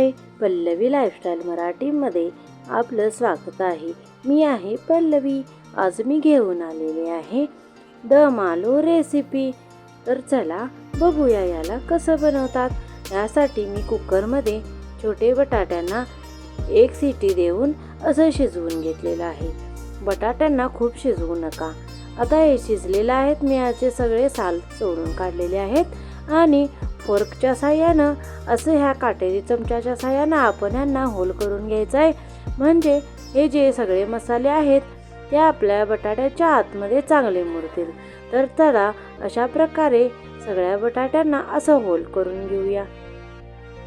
हाय Pallavi lifestyle मराठीमध्ये आपलं स्वागत आहे. मी आहे पल्लवी. आज मी घेऊन आलेले आहे दम आलू रेसिपी तर चला बघूया याला कसं बनवतात. यासाठी मी कुकरमध्ये छोटे बटाट्यांना एक सिटी देऊन असं शिजवून घेतलेलं आहे. बटाट्यांना खूप शिजवू नका. आता हे शिजलेलं आहेत. मी याचे सगळे साल सोडून काढलेले आहेत. आणि फोर्कच्या साह्यानं असं ह्या काटेरी चमच्याच्या साह्यानं आपण यांना होल करून घ्यायचं आहे म्हणजे हे जे सगळे मसाले आहेत ते आपल्या बटाट्याच्या आतमध्ये चांगले मुरतील. तर चला अशा प्रकारे सगळ्या बटाट्यांना असं होल करून घेऊया.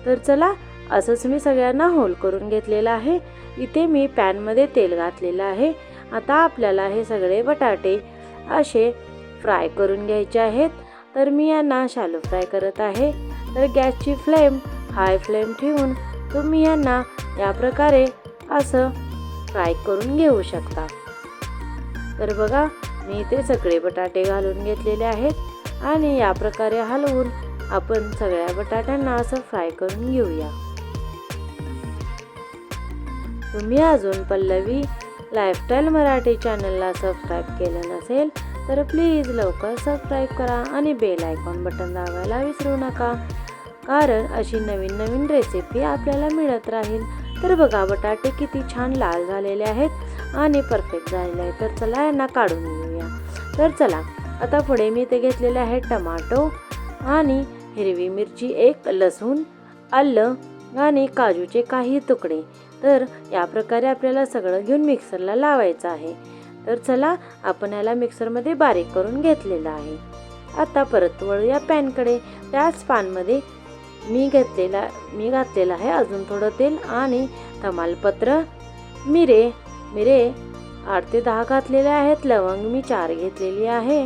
तर चला असंच मी सगळ्यांना होल करून घेतलेलं आहे. इथे मी पॅनमध्ये तेल घातलेलं आहे. आता आपल्याला हे सगळे बटाटे असे फ्राय करून घ्यायचे आहेत. तर मी यांना शालो फ्राय करत आहे. तर गॅसची फ्लेम हाय फ्लेम ठेवून तुम्ही यांना या प्रकारे असं फ्राय करून घेऊ शकता. तर बघा मी इथे सगळे बटाटे घालून घेतलेले आहेत आणि या प्रकारे हलवून आपण सगळ्या बटाट्यांना असं फ्राय करून घेऊया. तुम्ही अजून पल्लवी लाईफस्टाईल मराठी चॅनलला सबस्क्राईब केलं नसेल तर प्लीज लवकर सबस्क्राईब करा आणि बेल आयकॉन बटन दाबायला विसरू नका. कारण अशी नवीन नवीन रेसिपी आपल्याला मिळत राहील. तर बघा बटाटे किती छान लाल झालेले आहेत आणि परफेक्ट झालेले आहेत. तर चला यांना काढून घेऊया. तर चला आता पुढे मी ते घेतलेले आहेत टमाटो आणि हिरवी मिरची एक लसूण आलं आणि काजूचे काही तुकडे. तर या प्रकारे आपल्याला सगळं घेऊन मिक्सरला लावायचं आहे. तर चला आपण याला मिक्सरमध्ये बारीक करून घेतलेलं आहे. आता परत वळूया पॅनकडे. त्याच पॅनमध्ये मी घेतलेला मी घातलेला आहे अजून थोडं तेल आणि तमालपत्र. मिरे मिरे आठ ते दहा घातलेले आहेत. लवंग मी चार घेतलेली आहे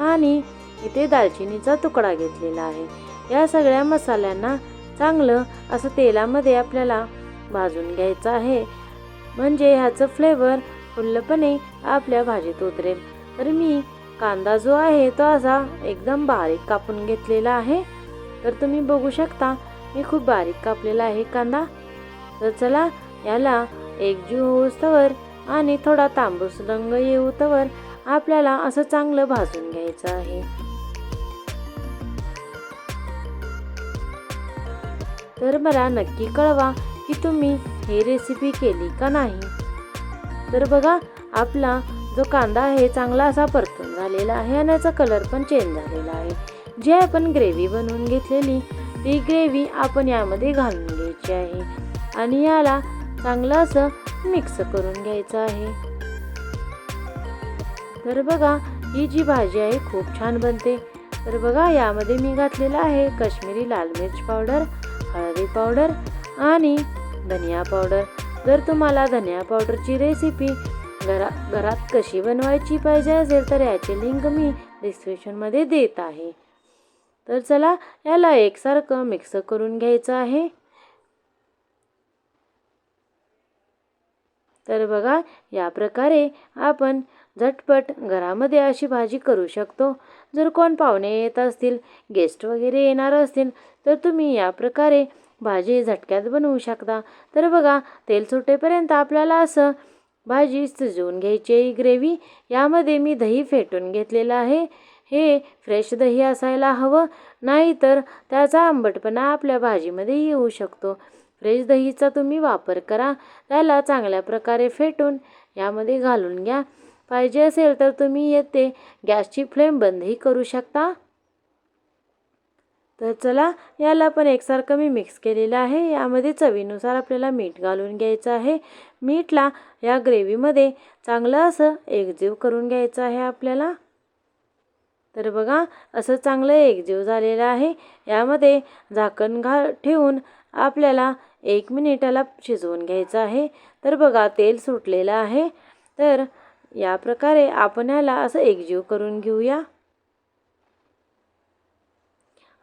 आणि इथे दालचिनीचा तुकडा घेतलेला आहे. या सगळ्या मसाल्यांना चांगलं असं तेलामध्ये आपल्याला भाजून घ्यायचं आहे. म्हणजे ह्याचं फ्लेवर फुल्लपणे आपल्या भाजीत उतरेल. तर मी कांदा जो आहे तो असा एकदम बारीक कापून घेतलेला आहे. तर तुम्ही बघू शकता मी खूप बारीक कापलेला आहे कांदा. तर चला याला एकजीव होऊस्तवर आणि थोडा तांबूस रंग येऊतवर आपल्याला असं चांगलं भाजून घ्यायचं आहे. तर मला नक्की कळवा की तुम्ही ही रेसिपी केली का नाही. तर बघा आपला जो कांदा आहे चांगला असा परतून झालेला आहे आणि याचा कलर पण चेंज झालेला आहे. जी आपण ग्रेव्ही बनवून घेतलेली ती ग्रेव्ही आपण यामध्ये घालून घ्यायची आहे. आणि याला चांगलं असं मिक्स करून घ्यायचं आहे. तर बघा ही जी भाजी आहे खूप छान बनते. तर बघा यामध्ये मी घातलेला आहे कश्मीरी लाल मिरच पावडर हळदी पावडर आणि धनिया पावडर. जर तुम्हाला धनिया पावडरची रेसिपी घरा घरात कशी बनवायची पाहिजे असेल तर याची लिंक मी डिस्क्रिप्शनमध्ये देत आहे. तर चला याला एकसारखं मिक्स करून घ्यायचं आहे. तर बघा या प्रकारे आपण झटपट घरामध्ये अशी भाजी करू शकतो. जर कोण पाहुणे येत असतील गेस्ट वगैरे येणार असतील तर तुम्ही या प्रकारे भाजी झटक्यात बनवू शकता. तर बघा तेल सुटेपर्यंत आपल्याला असं भाजी शिजवून घ्यायची आहे. ग्रेव्ही यामध्ये मी दही फेटून घेतलेलं आहे. हे फ्रेश दही असायला हवं नाहीतर त्याचा आंबटपणा आपल्या भाजीमध्ये येऊ शकतो. फ्रेश दहीचा तुम्ही वापर करा त्याला चांगल्या प्रकारे फेटून यामध्ये घालून घ्या. पाहिजे असेल तर तुम्ही येते गॅसची फ्लेम बंदही करू शकता. तर चला याला पण एकसारखं मी मिक्स केलेलं आहे. यामध्ये चवीनुसार आपल्याला मीठ घालून घ्यायचं आहे. मीठला या ग्रेव्हीमध्ये चांगलं असं एकजीव करून घ्यायचं आहे आपल्याला. तर बघा असं चांगलं एकजीव झालेलं आहे. यामध्ये झाकण घा ठेवून आपल्याला एक मिनिटाला शिजवून घ्यायचं आहे. तर बघा तेल सुटलेलं आहे. तर या प्रकारे आपण याला असं एकजीव करून घेऊया.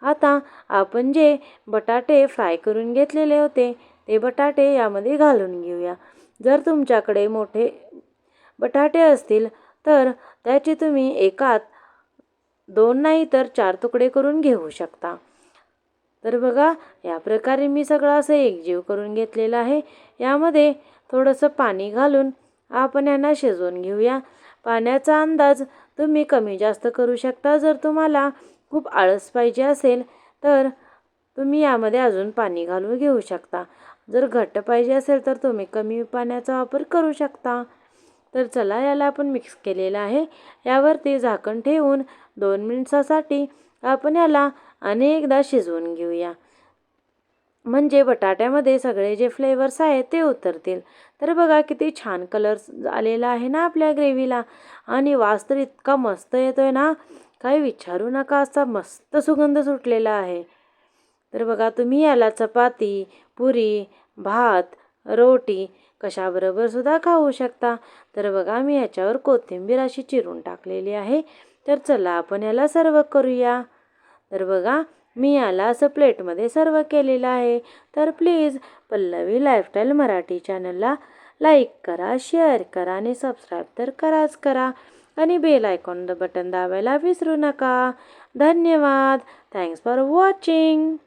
आता आपण जे बटाटे फ्राय करून घेतलेले होते ते बटाटे यामध्ये घालून घेऊया. जर तुमच्याकडे मोठे बटाटे असतील तर त्याचे तुम्ही एकात दोन नाही तर चार तुकडे करून घेऊ शकता. तर बघा या प्रकारे मी सगळं असं एकजीव करून घेतलेलं आहे. यामध्ये थोडंसं पाणी घालून आपण यांना शिजवून घेऊया. पाण्याचा अंदाज तुम्ही कमी जास्त करू शकता जर तुम्हाला खूप आळस पाहिजे असेल तर तुम्ही यामध्ये अजून पाणी घालून घेऊ शकता. जर घट्ट पाहिजे असेल तर तुम्ही कमी पाण्याचा वापर करू शकता. तर चला याला आपण मिक्स केलेलं आहे. यावरती झाकण ठेवून दोन मिनिटासाठी आपण याला अनेकदा शिजवून घेऊया. म्हणजे बटाट्यामध्ये सगळे जे फ्लेवर्स आहेत ते उतरतील. तर बघा किती छान कलर्स आलेला आहे ना आपल्या ग्रेव्हीला आणि वास तर इतका मस्त येतो आहे ना. काही विचारू नका असा मस्त सुगंध सुटलेला आहे. तर बघा तुम्ही याला चपाती पुरी भात रोटी कशाबरोबर सुद्धा खाऊ शकता. तर बघा मी याच्यावर कोथिंबीर अशी चिरून टाकलेली आहे. तर चला आपण याला सर्व करूया. तर बघा मी याला असं प्लेटमध्ये सर्व केलेलं आहे. तर प्लीज पल्लवी लाईफस्टाईल मराठी चॅनलला लाईक करा शेअर करा आणि सबस्क्राईब तर कराच करा. आणि बेल आयकॉन बटन दाबायला विसरू नका. धन्यवाद. Thanks for watching